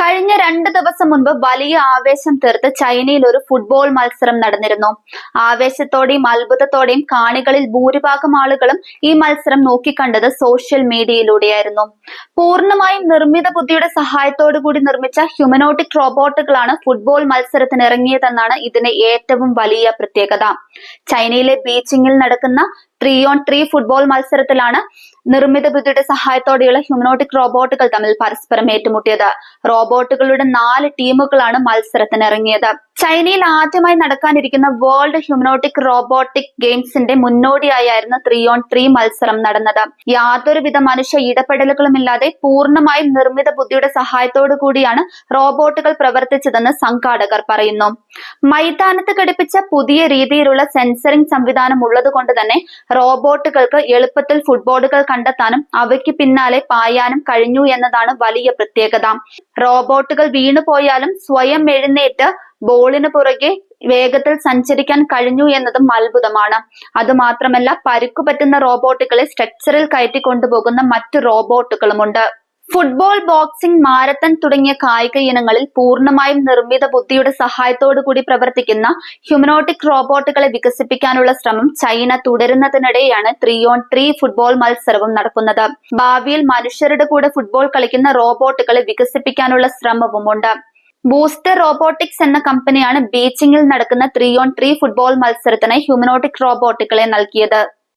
കഴിഞ്ഞ രണ്ട് ദിവസം മുൻപ് വലിയ ആവേശം തീർത്ത് ചൈനയിൽ ഒരു ഫുട്ബോൾ മത്സരം നടന്നിരുന്നു. ആവേശത്തോടെയും അത്ഭുതത്തോടെയും കാണികളിൽ ഭൂരിഭാഗം ആളുകളും ഈ മത്സരം നോക്കിക്കണ്ടത് സോഷ്യൽ മീഡിയയിലൂടെയായിരുന്നു. പൂർണമായും നിർമ്മിത ബുദ്ധിയുടെ കൂടി നിർമ്മിച്ച ഹ്യൂമനോട്ടിക് റോബോട്ടുകളാണ് ഫുട്ബോൾ മത്സരത്തിന് ഇറങ്ങിയതെന്നാണ് ഇതിന്റെ ഏറ്റവും വലിയ പ്രത്യേകത. ചൈനയിലെ ബീച്ചിങ്ങിൽ നടക്കുന്ന ത്രീ ഓൺ ത്രീ ഫുട്ബോൾ മത്സരത്തിലാണ് നിർമ്മിത ബുദ്ധിയുടെ സഹായത്തോടെയുള്ള ഹ്യൂമനോട്ടിക് റോബോട്ടുകൾ തമ്മിൽ പരസ്പരം ഏറ്റുമുട്ടിയത്. റോബോട്ടുകളുടെ നാല് ടീമുകളാണ് മത്സരത്തിന് ഇറങ്ങിയത്. ചൈനയിൽ ആദ്യമായി നടക്കാനിരിക്കുന്ന വേൾഡ് ഹ്യൂമനോട്ടിക് റോബോട്ടിക് ഗെയിംസിന്റെ മുന്നോടിയായിരുന്നു ത്രീ ഓൺ ത്രീ മത്സരം നടന്നത്. യാതൊരുവിധ മനുഷ്യ ഇടപെടലുകളുമില്ലാതെ പൂർണമായും നിർമ്മിത ബുദ്ധിയുടെ സഹായത്തോടു കൂടിയാണ് റോബോട്ടുകൾ പ്രവർത്തിച്ചതെന്ന് സംഘാടകർ പറയുന്നു. മൈതാനത്ത് ഘടിപ്പിച്ച പുതിയ രീതിയിലുള്ള സെൻസറിംഗ് സംവിധാനം ഉള്ളതുകൊണ്ട് തന്നെ റോബോട്ടുകൾക്ക് എളുപ്പത്തിൽ ഫുട്ബോളുകൾ കണ്ടെത്താനും അവയ്ക്ക് പിന്നാലെ പായാനും കഴിഞ്ഞു എന്നതാണ് വലിയ പ്രത്യേകത. റോബോട്ടുകൾ വീണുപോയാലും സ്വയം എഴുന്നേറ്റ് ബോളിന് പുറകെ വേഗത്തിൽ സഞ്ചരിക്കാൻ കഴിഞ്ഞു എന്നതും അത്ഭുതമാണ്. അതുമാത്രമല്ല പരുക്കു പറ്റുന്ന റോബോട്ടുകളെ സ്ട്രക്ചറിൽ കയറ്റി കൊണ്ടുപോകുന്ന മറ്റു റോബോട്ടുകളുമുണ്ട്. ഫുട്ബോൾ ബോക്സിംഗ് മാരത്തൺ തുടങ്ങിയ കായിക ഇനങ്ങളിൽ പൂർണമായും നിർമ്മിത ബുദ്ധിയുടെ സഹായത്തോടു കൂടി പ്രവർത്തിക്കുന്ന ഹ്യൂമനോട്ടിക് റോബോട്ടുകളെ വികസിപ്പിക്കാനുള്ള ശ്രമം ചൈന തുടരുന്നതിനിടെയാണ് ത്രീ ഓൺ ത്രീ ഫുട്ബോൾ മത്സരവും നടക്കുന്നത്. ഭാവിയിൽ മനുഷ്യരുടെ കൂടെ ഫുട്ബോൾ കളിക്കുന്ന റോബോട്ടുകളെ വികസിപ്പിക്കാനുള്ള ശ്രമവുമുണ്ട് ബൂസ്റ്റർ റോബോട്ടിക്സ് എന്ന കമ്പനിയാണ് ബീച്ചിങ്ങിൽ നടക്കുന്ന ത്രീ ഓൺ ത്രീ ഫുട്ബോൾ മത്സരത്തിന് ഹ്യൂമനോട്ടിക് റോബോട്ടുകളെ നൽകിയത്.